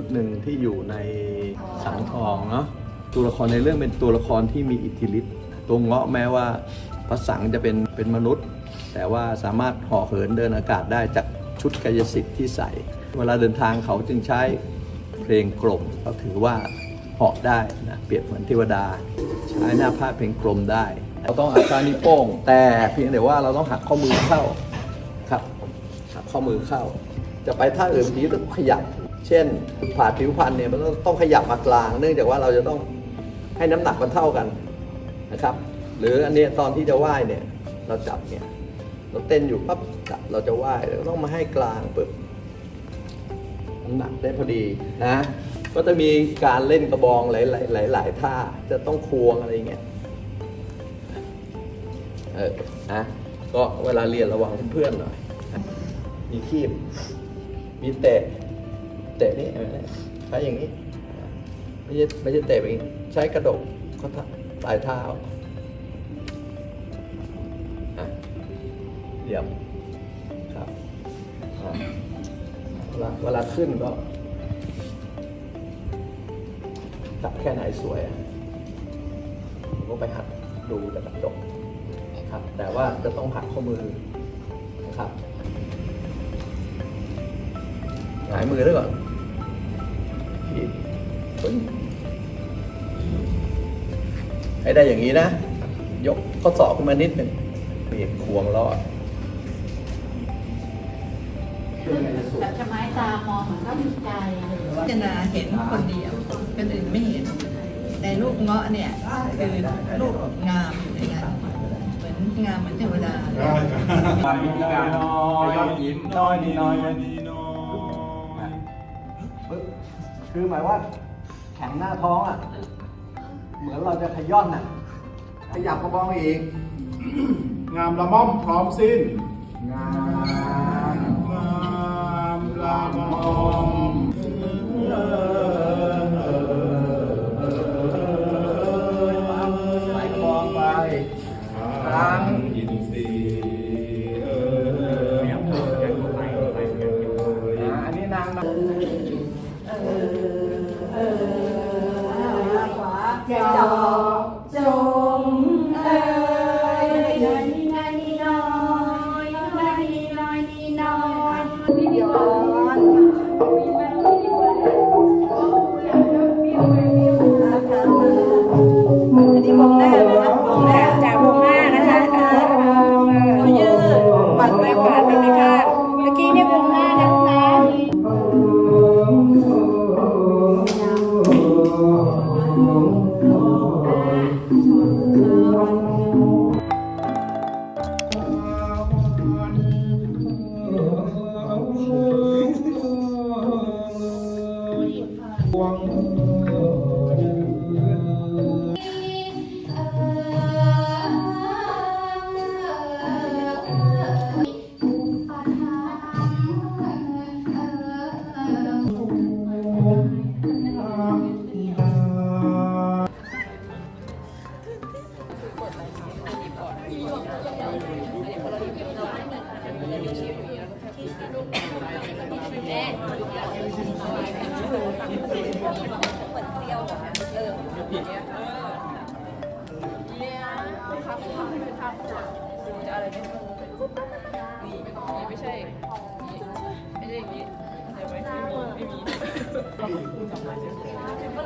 ชุดหนึ่งที่อยู่ในสังทองเนาะตัวละครในเรื่องเป็นตัวละครที่มีอิทธิฤทธิ์ตัวเงาะแม้ว่าพระสังจะเป็นเป็นมนุษย์ แต่ว่าสามารถห่อเหินเดินอากาศได้จากชุดกายสิทธิ์ที่ใส่ เวลาเดินทางเขาจึงใช้เพลงกลมเขาถือว่าเหาะได้นะเปรียบเหมือนเทวดา ใช้หน้าผ้าเพลงกลมได้ เราต้องอัดการนิ้วโป้ง แต่เพียงแต่ว่าเราต้องหักข้อมือเข้าครับหักข้อมือเข้า จะไปท่าอื่นทีต้องขยับ เช่นผ่าผิวพรรณเนี่ยมันต้องขยับมากลาง เนื่องจากว่าเราจะต้องให้น้ำหนักมันเท่ากันนะครับ หรืออันเนี้ยตอนที่จะไหว้เนี่ยเราจับเนี่ยเราเต้นอยู่ปั๊บจับเราจะไหว้เราต้องมาให้กลางปึ๊บน้ำหนักได้พอดีนะก็จะมีการเล่นกระบองหลายหลายๆหลายๆท่าจะต้องควงอะไรเงี้ยเออนะก็เวลาเรียนระวังเพื่อนๆหน่อย มีคีบ มีเตะ เตะนี่เห็นไหมใช้อย่างนี้ไม่ใช่ไม่ใช่เตะแบบนี้ใช้กระดกข้อเท้าปลายเท้าอะเหยียบครับอะเวลาเวลาขึ้นก็จับแค่ไหนสวยอะผมก็ไปหัดดูจากกระจกครับ แต่ว่าจะต้องหักข้อมือนะครับหงายมือด้วยก่อน ขีดปึ้งให้ได้อย่างนี้นะ ยกข้อศอกขึ้นมานิดหนึ่งบีบควงรอดแบบจะไม้ตามองเหมือนก็มีใจเลยพิจารณาเห็นคนเดียวคนอื่นไม่เห็น แต่ลูกเงาะเนี่ยคือลูกงามอยู่ในนั้นเหมือนงามเหมือนเทวดาเลยวิธีการยอดยิ้มน้อยนิดน้อยปึ๊ คือหมายว่า แข็งหน้าท้องอะ เหมือนเราจะขย้อนอะ ขยับกระบองอีก งามละม่อมพร้อมสิ้น งามงามละม่อม ก็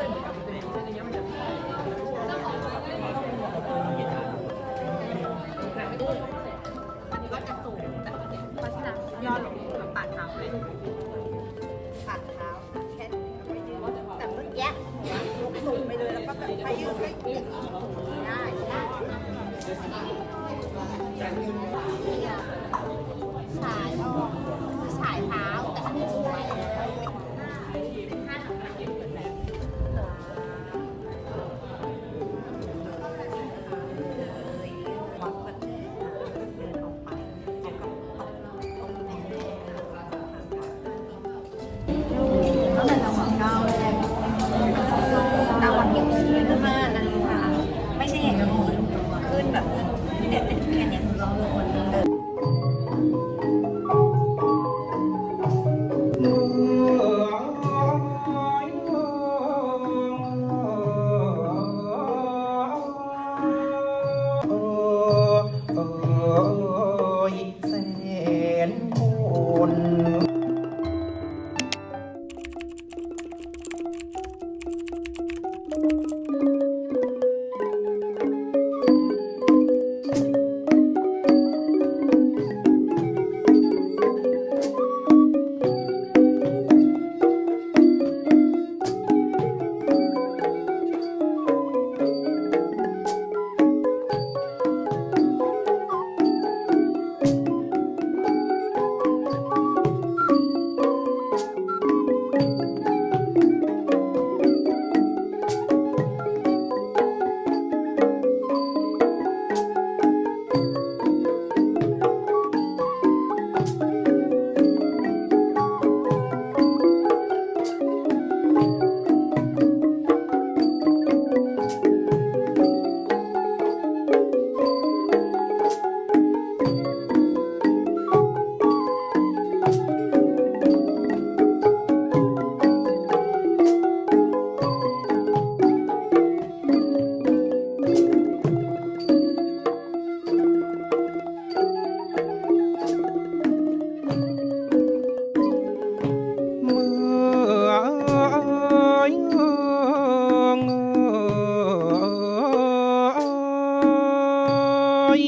อย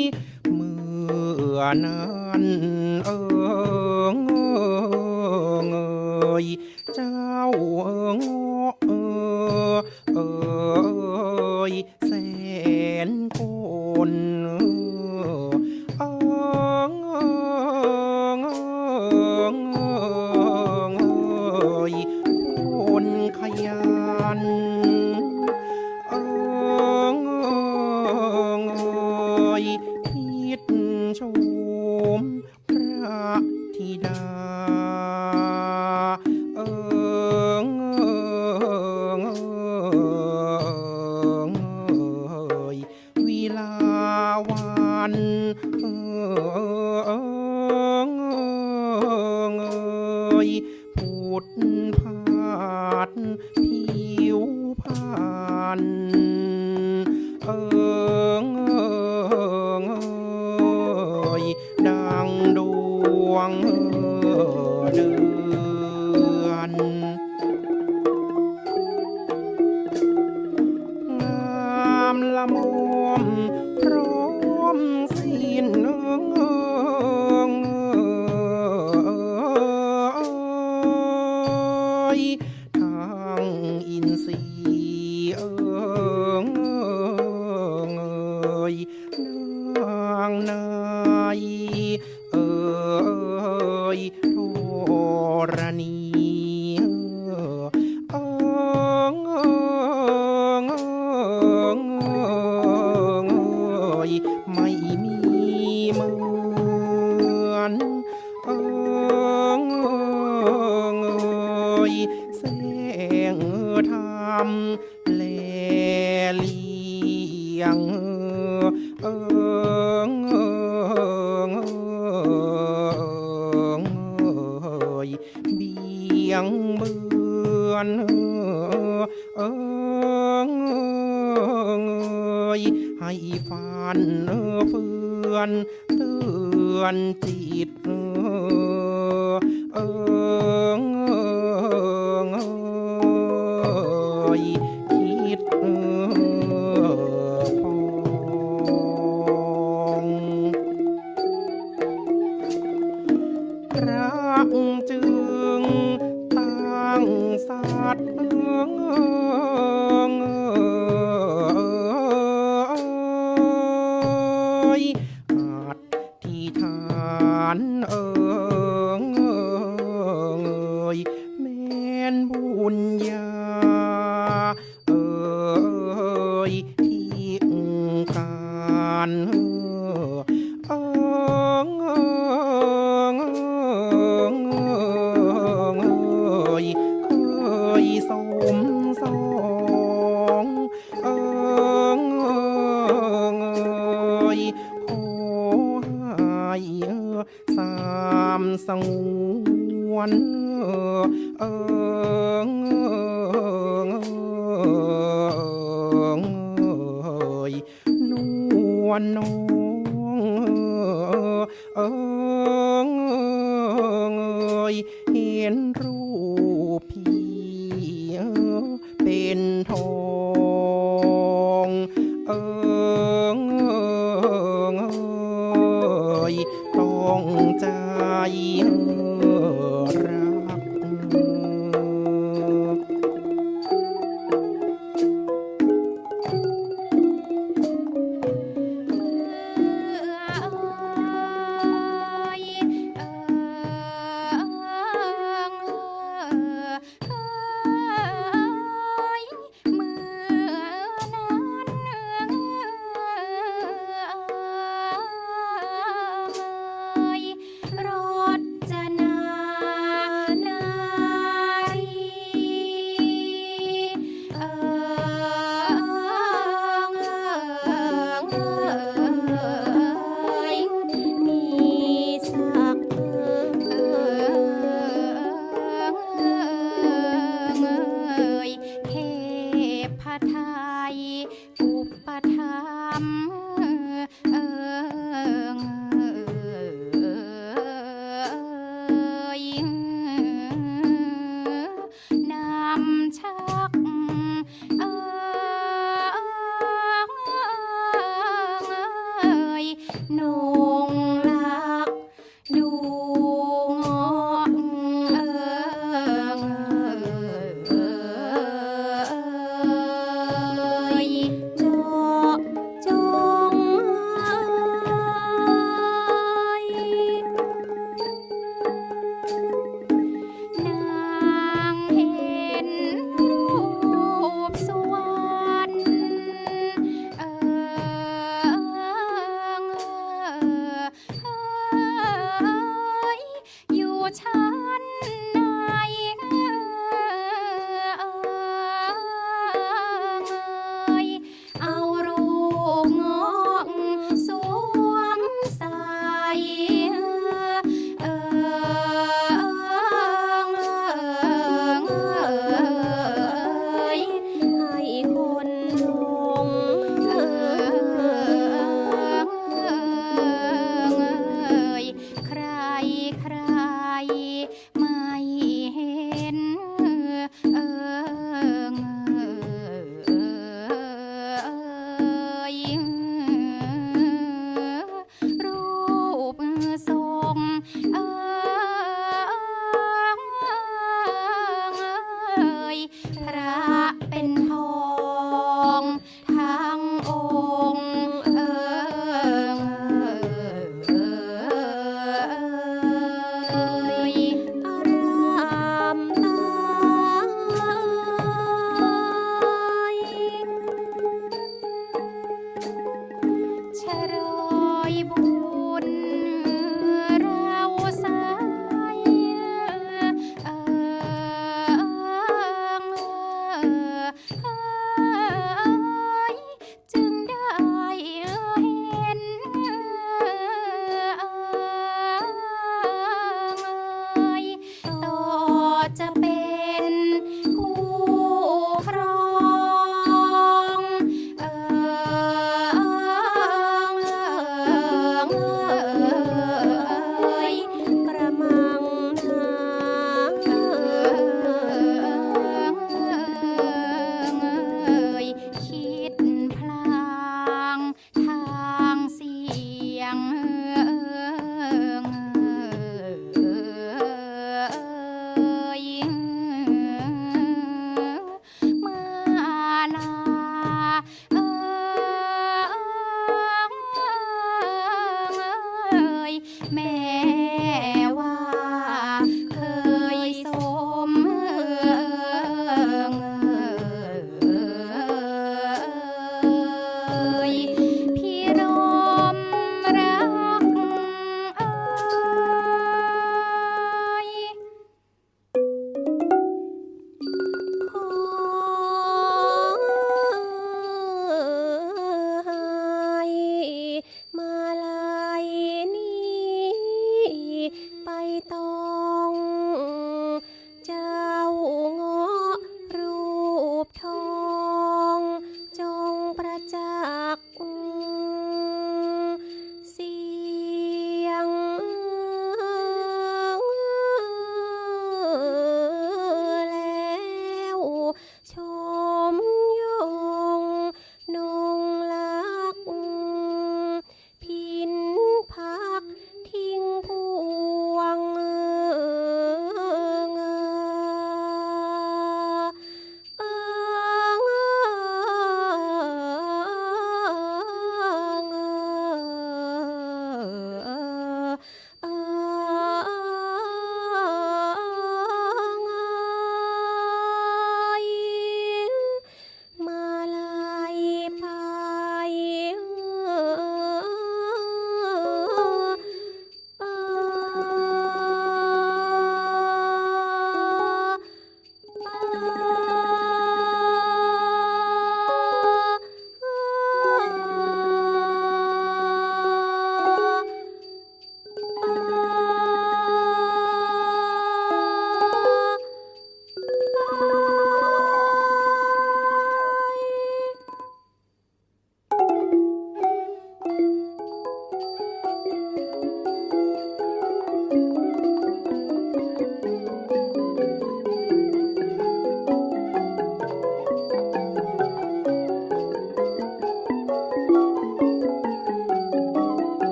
เมื่อนั้นเอิเอ่ย งทำเลเลียงเออเบียงเบือนเออเออให้ฟันเฟือนเตือนจิตเออ พระจึงตั้งสัตว์ สงวน เออ Oh,